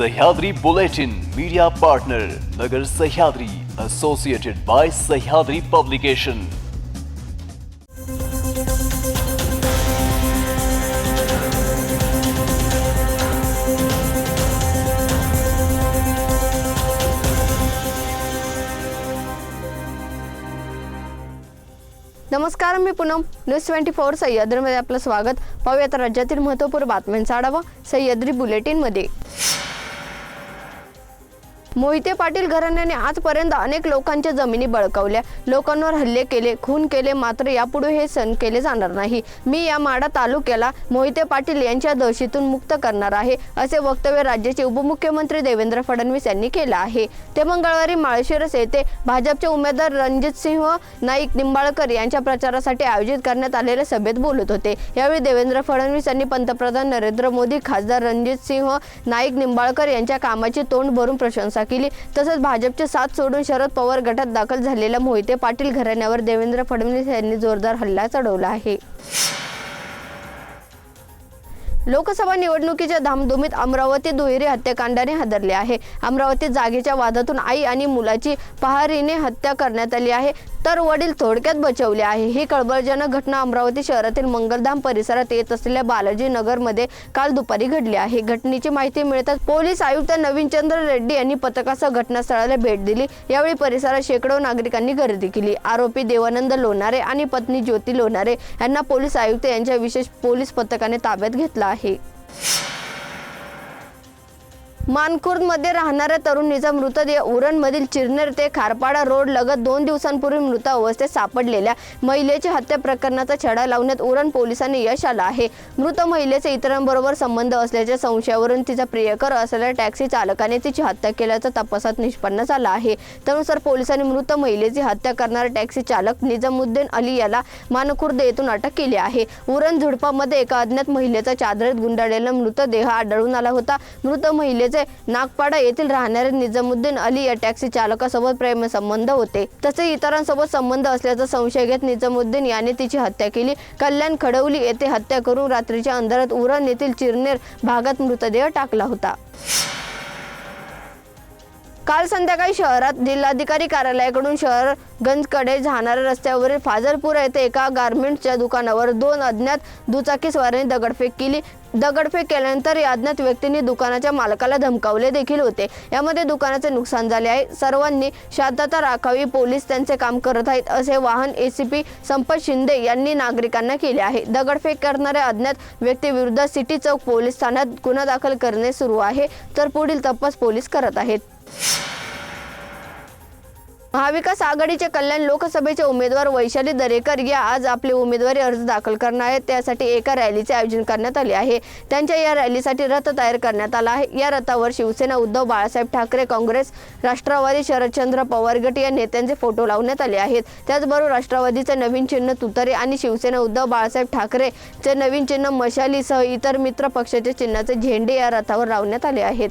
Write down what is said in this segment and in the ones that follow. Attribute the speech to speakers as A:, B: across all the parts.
A: Sahyadri Bulletin media partner Nagar Sahyadri associated by Sahyadri publication
B: नमस्कार मी Poonam. News twenty four सह्याद्रीमध्ये आपलं स्वागत. पाहूयात राज्यातील महत्त्वपूर्ण बातम्यांचा आढावा सह्याद्री बुलेटिनमध्ये. मोहिते पाटील घराण्याने आजपर्यंत अनेक लोकांच्या जमिनी बळकावल्या. लोकांवर हल्ले केले खून केले मात्र यापुढे हे सण केले जाणार नाही. मी या माडा तालुक्याला मोहिते पाटील यांच्या दोषीतून मुक्त करणार आहे असे वक्तव्य राज्याचे उपमुख्यमंत्री देवेंद्र फडणवीस यांनी केलं आहे. ते मंगळवारी माळशिरस येथे भाजपचे उमेदवार रणजित सिंह नाईक निंबाळकर यांच्या प्रचारासाठी आयोजित करण्यात आलेल्या सभेत बोलत होते. यावेळी देवेंद्र फडणवीस यांनी पंतप्रधान नरेंद्र मोदी खासदार रणजित सिंह नाईक निंबाळकर यांच्या कामाची तोंड भरून प्रशंसा केली. तसंच भाजपचे साथ सोडून शरद पवार गटात दाखल झालेल्या मोहिते पाटील घराण्यावर देवेंद्र फडणवीस यांनी जोरदार हल्ला चढवला आहे. लोकसभा निवडणुकीच्या धामधुमीत अमरावती दुहेरी हत्याकांडाने हादरले आहे. अमरावती जागेच्या वादातून आई आणि मुलाची पहारीने हत्या करण्यात आली आहे. तर वडील थोडक्यात बचवले आहे. ही कळबळजनक घटना अमरावती शहरातील मंगलधाम परिसरात येत असलेल्या बालाजी नगरमध्ये काल दुपारी घडली आहे. घटनेची माहिती मिळताच पोलीस आयुक्त नवीनचंद्र रेड्डी यांनी पथकासह घटनास्थळाला भेट दिली. यावेळी परिसरात शेकडो नागरिकांनी गर्दी केली. आरोपी देवानंद लोणारे आणि पत्नी ज्योती लोणारे यांना पोलीस आयुक्त यांच्या विशेष पोलीस पथकाने ताब्यात घेतला आहे. मानखुर्दमध्ये राहणाऱ्या तरुणीचा मृतदेह उरणमधील चिरनेर ते खारपाडा रोड लगत दोन दिवसांपूर्वी मृत अवस्थेत सापडलेल्या महिलेच्या हत्या प्रकरणाचा छडा लावण्यात उरण पोलिसांनी यश आलं आहे. मृत महिलेचे इतरांबरोबर संबंध असल्याच्या संशयावरून तिचा प्रियकर असलेल्या टॅक्सी चालकाने तिची हत्या केल्याचा तपासात निष्पन्न झाला आहे. त्यानुसार पोलिसांनी मृत महिलेची हत्या करणारा टॅक्सी चालक निजामुद्दीन अली याला मानखुर्द येथून अटक केली आहे. उरण झुडपामध्ये एका अज्ञात महिलेचा चादरीत गुंडाळलेला मृतदेह आढळून आला होता. मृत महिलेचे नागपाडा येथील राहणारे निजामुद्दीन अली या टॅक्सी चालकासोबत प्रेमसंबंध होते. तसे इतरांसोबत संबंध असल्याचा संशय घेत निजामुद्दीन याने तिची हत्या केली. कल्याण खडवली येथे हत्या करून रात्रीच्या अंधारात उरण येथील चिरनेर भागात मृतदेह टाकला होता. काल संध्याकाळी शहरात जिल्हाधिकारी कार्यालयाकडून शहरगंजकडे जाणाऱ्या रस्त्यावरील फाजलपूर येथे एका गारमेंटच्या दुकानावर दोन अज्ञात दुचाकीस्वारांनी दगडफेक केली. दगडफेक केल्यानंतर या अज्ञात व्यक्तींनी दुकानाच्या मालकाला धमकावले देखील होते. यामध्ये दुकानाचे नुकसान झाले आहे. सर्वांनी शांतता राखावी पोलीस त्यांचे काम करत आहेत असे वाहन एसीपी संपत शिंदे यांनी नागरिकांना केले आहे. दगडफेक करणाऱ्या अज्ञात व्यक्तीविरुद्ध सिटी चौक पोलीस ठाण्यात गुन्हा दाखल करणे सुरू आहे. तर पुढील तपास पोलीस करत आहेत. महाविकास आघाडीचे कल्याण लोकसभेचे उमेदवार वैशाली दरेकर या आज आपले उमेदवारी अर्ज दाखल करणार आहेत. त्यासाठी एका रॅलीचे आयोजन करण्यात आले आहे. त्यांच्या या रॅलीसाठी रथ तयार करण्यात आला आहे. या रथावर शिवसेना उद्धव बाळासाहेब ठाकरे काँग्रेस राष्ट्रवादी शरदचंद्र पवार गट या नेत्यांचे फोटो लावण्यात आले आहेत. त्याचबरोबर राष्ट्रवादीचे नवीन चिन्ह तुतारे आणि शिवसेना उद्धव बाळासाहेब ठाकरेचे नवीन चिन्ह मशालीसह इतर मित्र पक्षाच्या चिन्हाचे झेंडे या रथावर लावण्यात आले आहेत.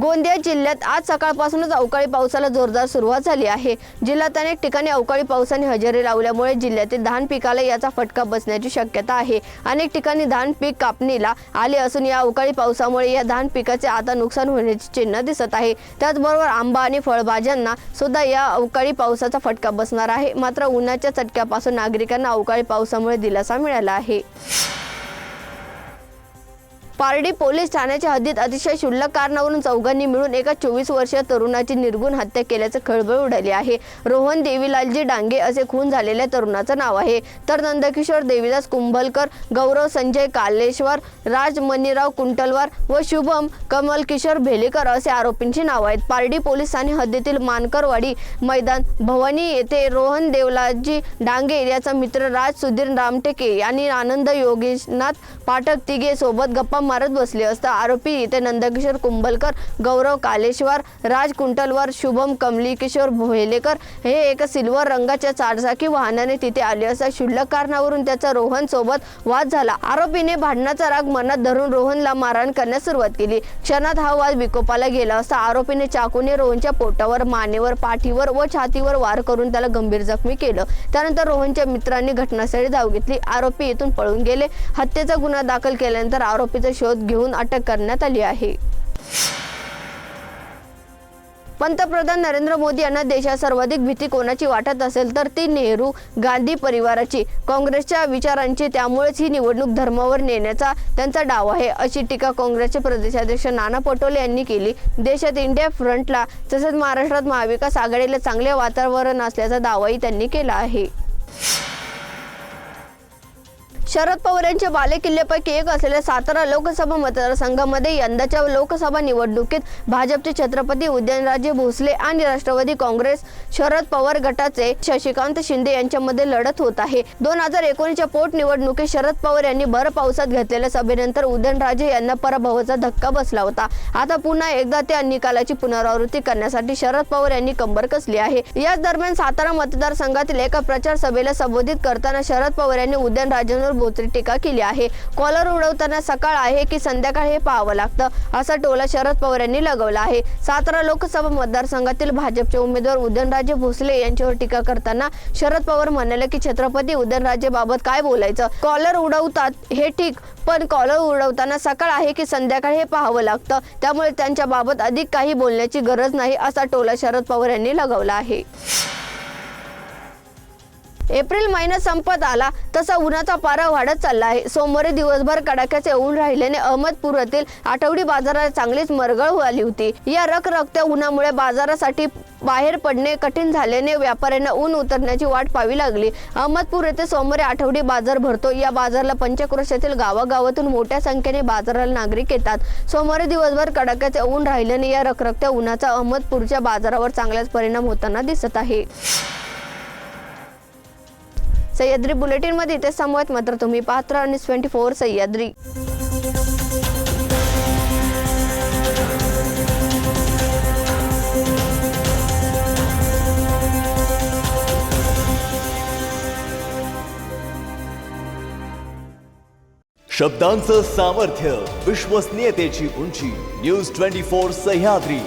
B: गोंदिया जिल्ह्यात आज सकाळपासूनच अवकाळी पावसाला जोरदार सुरुवात झाली आहे. जिल्ह्यात अनेक ठिकाणी अवकाळी पावसाने हजेरी लावल्यामुळे जिल्ह्यातील धान पिकाला याचा फटका बसण्याची शक्यता आहे. अनेक ठिकाणी धान पीक कापणीला आले असून या अवकाळी पावसामुळे या धान पिकाचे आता नुकसान होण्याची चिन्ह दिसत आहे. त्याचबरोबर आंबा आणि फळभाज्यांना सुद्धा या अवकाळी पावसाचा फटका बसणार आहे. मात्र उन्हाच्या चटक्यापासून नागरिकांना अवकाळी पावसामुळे दिलासा मिळाला आहे. पारडी पोलीस ठाण्याच्या हद्दीत अतिशय क्षुल्लक कारणावरून चौघांनी मिळून एका चोवीस वर्षीय तरुणाची निर्गुण हत्या केल्याचं खळबळ उडाली आहे. रोहन देवीलालजी डांगे असे खून झालेल्या तरुणाचं नाव आहे. तर नंदकिशोर देवीदास कुंभलकर गौरव संजय कालेश्वर राज मनीराव कुंटलवार व शुभम कमल किशोर भेलेकर असे आरोपींची नाव आहेत. पारडी पोलीस ठाणे हद्दीतील मानकरवाडी मैदान भवानी येथे रोहन देवलाजी डांगे याचा मित्र राज सुधीर रामटेके यांनी आनंद योगेशनाथ पाठक तिघे सोबत गप्पा मारत बसले असता आरोपी इथे नंदकिशोर कुंभलकर गौरव कालेश्वर राज कुंटलवर शुभम कमलीकिशोर भोयलेकर हे एका सिल्वर रंगाच्या चारचाकी वाहनाने तिथे आले असता क्षुल्लक कारणावरून त्याचा रोहन सोबत वाद झाला. आरोपीने भांडणाचा राग मनात धरून रोहनला मारहाण करण्यास सुरुवात केली. क्षणात हा वाद विकोपाला गेला असता आरोपीने चाकूने रोहनच्या पोटावर मानेवर पाठीवर व छातीवर वार करून त्याला गंभीर जखमी केलं. त्यानंतर रोहनच्या मित्रांनी घटनास्थळी धाव घेतली. आरोपी इथून पळून गेले. हत्येचा गुन्हा दाखल केल्यानंतर आरोपीचा शोध घेऊन अटक करण्यात आली आहे. पंतप्रधान नरेंद्र मोदी यांना देशात सर्वाधिक भीती कोणाची वाटत असेल तर ती नेहरू गांधी परिवाराची. काँग्रेसच्या विचारांची त्यामुळेच ही निवडणूक धर्मावर नेण्याचा त्यांचा डाव आहे अशी टीका काँग्रेसचे प्रदेशाध्यक्ष नाना पटोले यांनी केली. देशात इंडिया फ्रंटला तसेच महाराष्ट्रात महाविकास आघाडीला चांगले वातावरण असल्याचा दावाही त्यांनी केला आहे. शरद पवार यांच्या बालेकिल्ल्यापैकी एक असलेल्या सातारा लोकसभा मतदारसंघामध्ये यंदाच्या लोकसभा निवडणुकीत भाजपचे छत्रपती उदयनराजे भोसले आणि राष्ट्रवादी काँग्रेस शरद पवार गटाचे शशिकांत शिंदे यांच्यामध्ये लढत होत आहे. दोन हजार एकोणीसच्या पोटनिवडणुकीत शरद पवार यांनी भर पावसात घेतलेल्या सभेनंतर उदयनराजे यांना पराभवाचा धक्का बसला होता. आता पुन्हा एकदा त्या निकालाची पुनरावृत्ती करण्यासाठी शरद पवार यांनी कंबर कसली आहे? याच दरम्यान सातारा मतदारसंघातील एका प्रचार सभेला संबोधित करताना शरद पवार यांनी उदयनराजेंवर बोचरी टीका केली आहे. कॉलर उडवताना सकाळ आहे की संध्याकाळ हे पाहावं लागतं असा टोला शरद पवार यांनी लगवला आहे. सातारा लोकसभा मतदारसंघातील भाजपचे उमेदवार उदयनराजे भोसले यांच्यावर टीका करताना शरद पवार म्हणाले की छत्रपती उदयनराजे बाबत काय बोलायचं? कॉलर उडवतात हे ठीक पण कॉलर उडवताना सकाळ आहे की संध्याकाळ हे पाहावं लागतं. त्यामुळे त्यांच्या बाबत अधिक काही बोलण्याची गरज नाही असा टोला शरद पवार यांनी लगावला आहे. एप्रिल महिना संपत आला. तसा उन्हाचा पारा वाढत चालला आहे. सोमवारी दिवसभर कडाक्याचे ऊन राहिल्याने अहमदपुरातील आठवडी बाजारात चांगलीच मरगळ आली होती. या रखरखत्या उन्हामुळे बाजारासाठी बाहेर पडणे कठीण झाल्याने व्यापाऱ्यांना ऊन उतरण्याची वाट पाहावी लागली. अहमदपूर येथे सोमवारी आठवडी बाजार भरतो. या बाजारला पंचक्रोशातील गावागावातून मोठ्या संख्येने बाजाराला नागरिक येतात. सोमवारी दिवसभर कडाक्याचे ऊन राहिल्याने या रखरखत्या उन्हाचा अहमदपूरच्या बाजारावर चांगलाच परिणाम होताना दिसत आहे. सह्याद्री बुलेटिनमध्ये इथे समवत मात्र तुम्ही पात्र आणि ट्वेंटी फोर सह्याद्री.
A: शब्दांचं सामर्थ्य विश्वसनीयतेची उंची न्यूज ट्वेंटी फोर सह्याद्री.